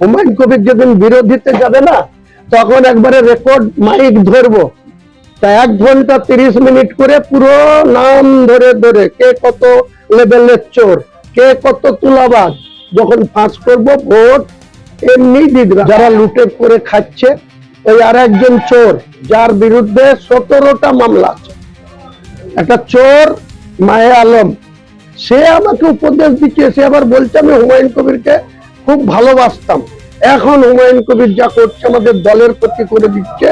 হুমায়ুন কবির বিরোধীতে যাবে না, তখন একবারে রেকর্ড মাইক ধরবো। তা এক ঘণ্টা তিরিশ মিনিট করে পুরো নাম ধরে ধরে কে কত লেভেলের চোর, কে কত যখন করব ভোট, এমনি যারা লুটে করে খাচ্ছে, ওই আর একজন চোর, যার বিরুদ্ধে সতেরোটা মামলা আছে। একটা চোর, মায়ে আলম, সে আমাকে উপদেশ দিচ্ছে, সে আবার বলছে আমি হুমায়ুন কবিরকে খুব ভালোবাসতাম। এখন হুমায়ুন কবির যা করছে আমাদের দলের ক্ষতি করে দিচ্ছে,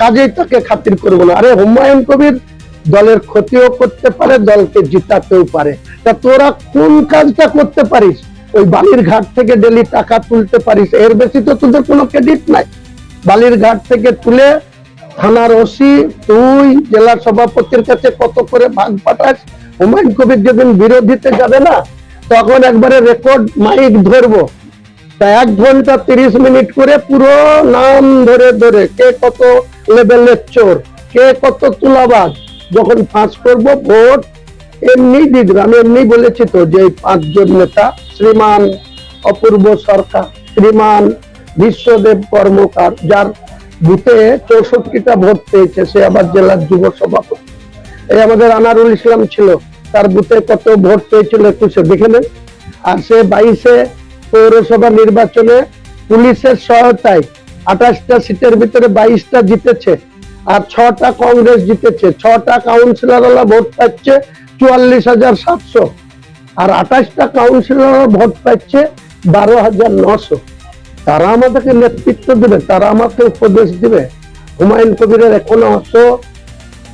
কাজেই তাকে খাতির করব না। আরে হুমায়ুন কবির দলের ক্ষতিও করতে পারে, দলকে জিতাতেও পারে। তা তোরা কোন কাজটা করতে পারিস? ওই বালির ঘাট থেকে ডেলি টাকা তুলতে পারিস, এর বেশি তো তোদের কোনো ক্রেডিট নাই। বালির ঘাট থেকে তুলে থানার ওসি, তুই জেলা সভাপতির কাছে কত করে ভাগ পাঠাস? হুমায়ুন কবির যেদিন বিরোধীতে যাবে না, তখন একবারে রেকর্ড মাইক ধরবো। তা এক ঘণ্টা তিরিশ মিনিট করে পুরো নাম ধরে ধরে কে কত লেভেলের চোর কে কত তুলাবাজ, যখন ফাঁস করব ভোট, এমনি দিদি, আমি এমনি বলেছি তো যে পাঁচজন নেতা, শ্রীমান অপূর্ব সরকার, শ্রীমান বিশ্বদেব কর্মকার, যার বুথে চৌষট্টিটা ভোট পেয়েছে, সে আবার জেলার যুব সভাপতি। এই আমাদের আনারুল ইসলাম ছিল, তার বুথে কত ভোট পেয়েছিল একুশে দেখে নেন। আর সে বাইশে পৌরসভা নির্বাচনে পুলিশের সহায়তায় আঠাশটা সিটের ভিতরে বাইশটা জিতেছে আর ছটা কংগ্রেস জিতেছে। ছটা কাউন্সিলর ভোট পাচ্ছে চুয়াল্লিশ হাজার সাতশো। আর আঠাশটা কাউন্সিলর ভোট পাচ্ছে বারো হাজার নশো। তারা আমাদেরকে নেতৃত্ব দেবে, তারা আমাকে উপদেশ দিবে। হুমায়ুন কবিরের এখনও অত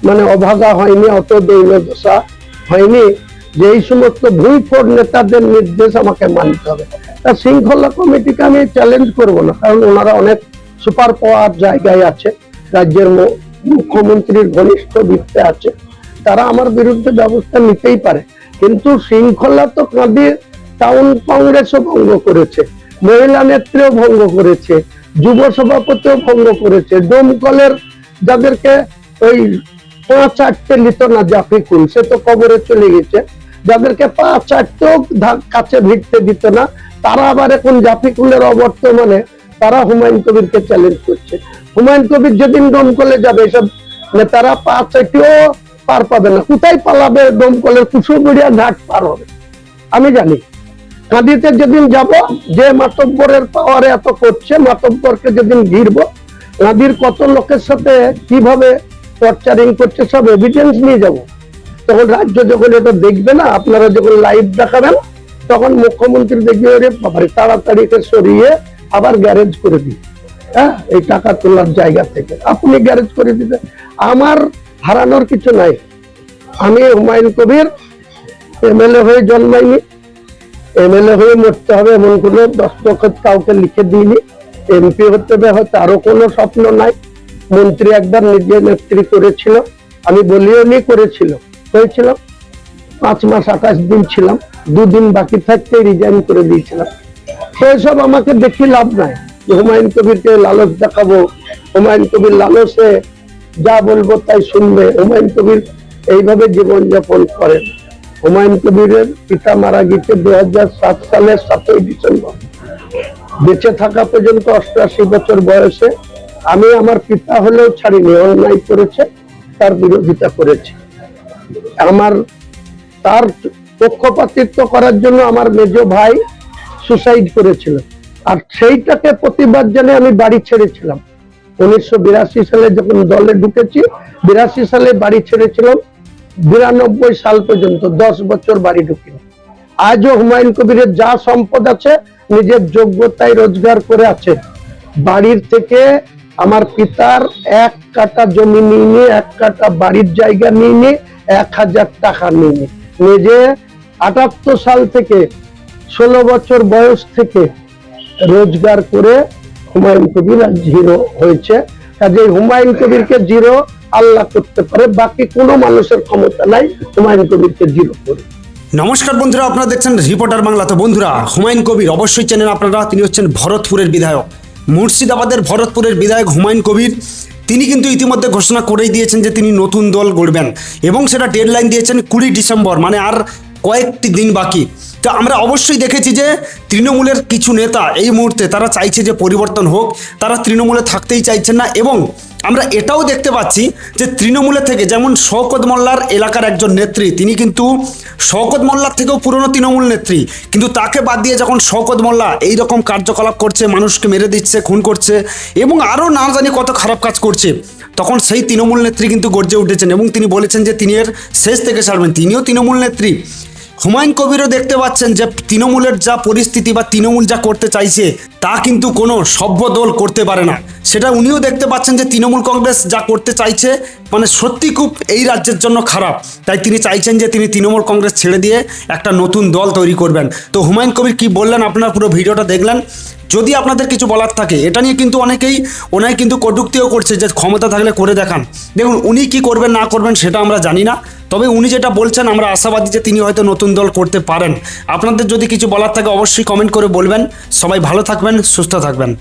মানে অভাগা হয়নি, অত দৈন্য দশা হয়নি। যে এই সমস্ত ভুইফোর নেতাদের নির্দেশ আমাকে মানতে হবে। তা শৃঙ্খলা কমিটিকে আমি চ্যালেঞ্জ করব না, কারণ ওনারা অনেক সুপার পাওয়ার জায়গায় আছে, রাজ্যের মুখ্যমন্ত্রীর ঘনিষ্ঠ বৃত্তে আছে, তারা আমার বিরুদ্ধে ব্যবস্থা নিতেই পারে, কিন্তু শৃঙ্খলা তো কাঁদির টাউন কংগ্রেসও ভঙ্গ করেছে, মহিলা নেত্রীও ভঙ্গ করেছে, যুব সভাপতিও ভঙ্গ করেছে ডোমকলের যাদেরকে ওই পাঁচ চারটে নিত না জাফিকুল, সে তো কবরে চলে গেছে, যাদেরকে পাঁচ চারটেও কাছে ভিড়তে দিত না তারা আবার এখন জাফিকুলের অবর্তমানে তারা হুমায়ুন কবিরকে চ্যালেঞ্জ করছে। হুমায়ুন কবির যেদিন ডোমকলে যাবে, এসব নেতারা পাঁচ চারটিও পার পাবে না। কোথায় পালাবে ডোমকলের কুসুমুড়িয়া ঘাট পার হবে। আমি জানি। কাঁদিতে যেদিন যাব, যে মাতব্বরের পাওয়ারে এত করছে, মাতব্বরকে যেদিন ঘিরবো কাঁদির কত লোকের সাথে কীভাবে টর্চারিং করছে, সব এভিডেন্স নিয়ে যাব। তখন রাজ্য যখন এটা দেখবে না, আপনারা যখন লাইভ দেখাবেন তখন মুখ্যমন্ত্রী দেখবে, ওরে বাবারে, তাড়াতাড়ি সরিয়ে আবার গ্যারেজ করে দিই হ্যাঁ এই টাকা তোলার জায়গা থেকে। আপনি গ্যারেজ করে দিবেন। আমার হারানোর কিছু নাই। আমি হুমায়ুন কবির এমএলএ হয়ে জন্মাইনি। এমএলএ হয়ে মরতে হবে এমন কোনো দস্তখত কাউকে লিখে দিইনি। এমপি হতে হবে হয়তো আরও কোনো স্বপ্ন নাই। মন্ত্রী একবার নিজে নেত্রী করেছিল। আমি বলিও নি করেছিল। হয়েছিল। পাঁচ মাস আঠাশ দিন ছিলাম। দুদিন বাকি থাকতে রিজাইন করে দিয়েছিলাম। তো এসব আমাকে দেখি লাভ নাই যে হুমায়ুন কবিরকে লালস দেখাবো, হুমায়ুন কবির লালসে যা বলব তাই শুনবে। হুমায়ুন কবির এইভাবে জীবনযাপন করেন। হুমায়ুন কবিরের পিতা মারা গেছে দু সাত সালের সাতই ডিসেম্বর। বেঁচে থাকা পর্যন্ত অষ্টআশি বছর বয়সে আমি আমার পিতা হলেও ছাড়িনি, অন্যায় করেছে, তার বিরোধিতা করেছে। আমার তার পক্ষপাতিত্ব করার জন্য আমার মেজ ভাই সুসাইড করেছিল। আর সেইটাকে প্রতিবাদ জানে আমি বাড়ি ছেড়েছিলাম। উনিশশো বিরাশি সালে যখন দলে ঢুকেছি, বিরাশি সালে বাড়ি ছেড়েছিলাম, বিরানব্বই সাল পর্যন্ত, দশ বছর বাড়ি ঢুকিনি। আজও হুমায়ুন কবিরের যা সম্পদ আছে, নিজের যোগ্যতায় রোজগার করে আছে। বাড়ির থেকে আমার পিতার এক কাটা জমি নিয়ে এক কাটা বাড়ির জায়গা নিয়ে এক হাজার টাকা নিয়ে। নিজে আটাত্তর সাল থেকে ষোলো বছর বয়স থেকে রোজগার করে হুমায়ুন কবির জিরো হয়েছে। কাজে হুমায়ুন কবিরকে জিরো আল্লাহ করতে পারে, বাকি কোনো মানুষের ক্ষমতা নাই, হুমায়ুন কবিরকে জিরো করে। নমস্কার বন্ধুরা, আপনারা দেখছেন রিপোর্টার বাংলা। তো বন্ধুরা, হুমায়ুন কবির অবশ্যই চেনেন আপনারা, তিনি হচ্ছেন ভরতপুরের বিধায়ক। মুর্শিদাবাদের ভরতপুরের বিধায়ক হুমায়ুন কবির, তিনি কিন্তু ইতিমধ্যে ঘোষণা করেই দিয়েছেন যে তিনি নতুন দল গড়বেন। এবং সেটা ডেডলাইন দিয়েছেন কুড়ি ডিসেম্বর মানে আর কয়েকটি দিন বাকি। তো আমরা অবশ্যই দেখেছি যে তৃণমূলের কিছু নেতা এই মুহূর্তে তারা চাইছে যে পরিবর্তন হোক, তারা তৃণমূলে থাকতেই চাইছেন না এবং আমরা এটাও দেখতে পাচ্ছি যে তৃণমূলের থেকে যেমন শওকত মোল্লার এলাকার একজন নেত্রী, তিনি কিন্তু শওকত মোল্লার থেকেও পুরনো তৃণমূল নেত্রী, কিন্তু তাকে বাদ দিয়ে যখন শওকত মোল্লা এই রকম কার্যকলাপ করছে, মানুষকে মেরে দিচ্ছে, খুন করছে এবং আরও না জানি কত খারাপ কাজ করছে, তখন সেই তৃণমূল নেত্রী কিন্তু গর্জে উঠেছেন এবং তিনি বলেছেন যে তিনি এর শেষ থেকে ছাড়বেন তিনিও তৃণমূল নেত্রী। হুমায়ুন কবিরও দেখতে পাচ্ছেন যে তৃণমূলের যা পরিস্থিতি বা তৃণমূল যা করতে চাইছে, তা কিন্তু কোনো সভ্য দল করতে পারে না। সেটা উনিও দেখতে পাচ্ছেন যে তৃণমূল কংগ্রেস যা করতে চাইছে মানে সত্যি খুব এই রাজ্যের জন্য খারাপ। তাই তিনি চাইছেন যে তিনি তৃণমূল কংগ্রেস ছেড়ে দিয়ে একটা নতুন দল তৈরি করবেন। তো হুমায়ুন কবির কি বললেন? আপনার পুরো ভিডিওটা দেখলেন। যদি আপনাদের কিছু বলার থাকে, এটা নিয়ে কিন্তু অনেকেই, ওনাই কিন্তু কটুক্তিও করছে যে ক্ষমতা থাকলে করে দেখান। দেখুন, উনি কি করবেন, না করবেন, সেটা আমরা জানি না। তবে উনি যেটা বলছেন, আমরা আশাবাদী যে তিনি হয়তো নতুন দল করতে পারেন। আপনাদের যদি কিছু বলার থাকে, অবশ্যই কমেন্ট করে বলবেন। সবাই ভালো থাকবেন, সুস্থ থাকবেন।